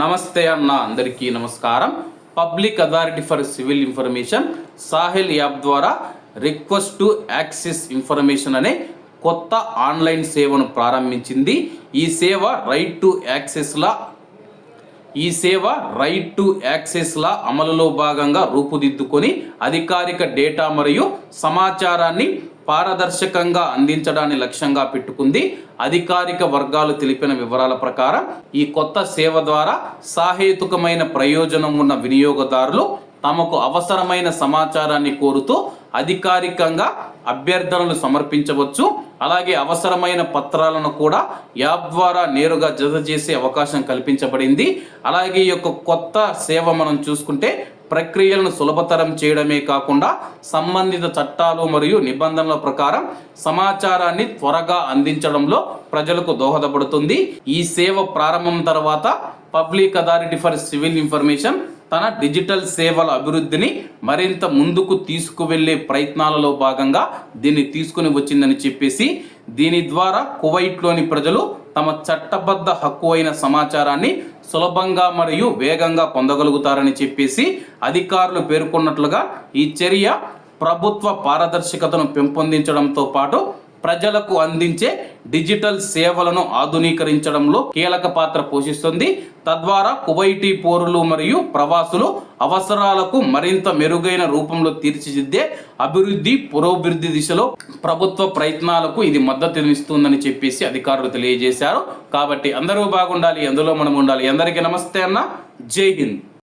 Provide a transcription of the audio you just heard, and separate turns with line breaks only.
నమస్తే అన్న అందరికీ నమస్కారం. Public authority for civil information Sahil app ద్వారా రిక్వెస్ట్ టు యాక్సెస్ ఇన్ఫర్మేషన్ అనే కొత్త ఆన్లైన్ సేవను ప్రారంభించింది. ఈ సేవ రైట్ టు యాక్సెస్లా ఈ సేవ రైట్ టు యాక్సెస్లా అమలులో భాగంగా రూపుదిద్దుకొని అధికారిక డేటా మరియు సమాచారాన్ని పారదర్శకంగా అందించడాన్ని లక్ష్యంగా పెట్టుకుంది. అధికారిక వర్గాలు తెలిపిన వివరాల ప్రకారం ఈ కొత్త సేవ ద్వారా సాహేతుకమైన ప్రయోజనం ఉన్న వినియోగదారులు తమకు అవసరమైన సమాచారాన్ని కోరుతూ అధికారికంగా అభ్యర్థనలు సమర్పించవచ్చు. అలాగే అవసరమైన పత్రాలను కూడా యాప్ ద్వారా నేరుగా జత చేసే అవకాశం కల్పించబడింది. అలాగే ఈ యొక్క కొత్త సేవ మనం చూసుకుంటే ప్రక్రియలను సులభతరం చేయడమే కాకుండా సంబంధిత చట్టాలు మరియు నిబంధనల ప్రకారం సమాచారాన్ని త్వరగా అందించడంలో ప్రజలకు దోహదపడుతుంది. ఈ సేవ ప్రారంభం తర్వాత public authority for civil information తన డిజిటల్ సేవల అభివృద్ధిని మరింత ముందుకు తీసుకువెళ్ళే ప్రయత్నాలలో భాగంగా దీన్ని తీసుకుని వచ్చిందని చెప్పేసి దీని ద్వారా కువైట్లోని ప్రజలు తమ చట్టబద్ధ హక్కు అయిన సమాచారాన్ని సులభంగా మరియు వేగంగా పొందగలుగుతారని చెప్పేసి అధికారులు పేర్కొన్నట్లుగా ఈ చర్య ప్రభుత్వ పారదర్శకతను పెంపొందించడంతో పాటు ప్రజలకు అందించే డిజిటల్ సేవలను ఆధునీకరించడంలో కీలక పాత్ర పోషిస్తుంది. తద్వారా కువైటీ పౌరులు మరియు ప్రవాసులు అవసరాలకు మరింత మెరుగైన రూపంలో తీర్చిదిద్దే అభివృద్ధి పురోభివృద్ధి దిశలో ప్రభుత్వ ప్రయత్నాలకు ఇది మద్దతునిస్తుందని చెప్పేసి అధికారులు తెలియజేశారు. కాబట్టి అందరూ బాగుండాలి అందులో మనం ఉండాలి. అందరికీ నమస్తే అన్న. జై హింద్.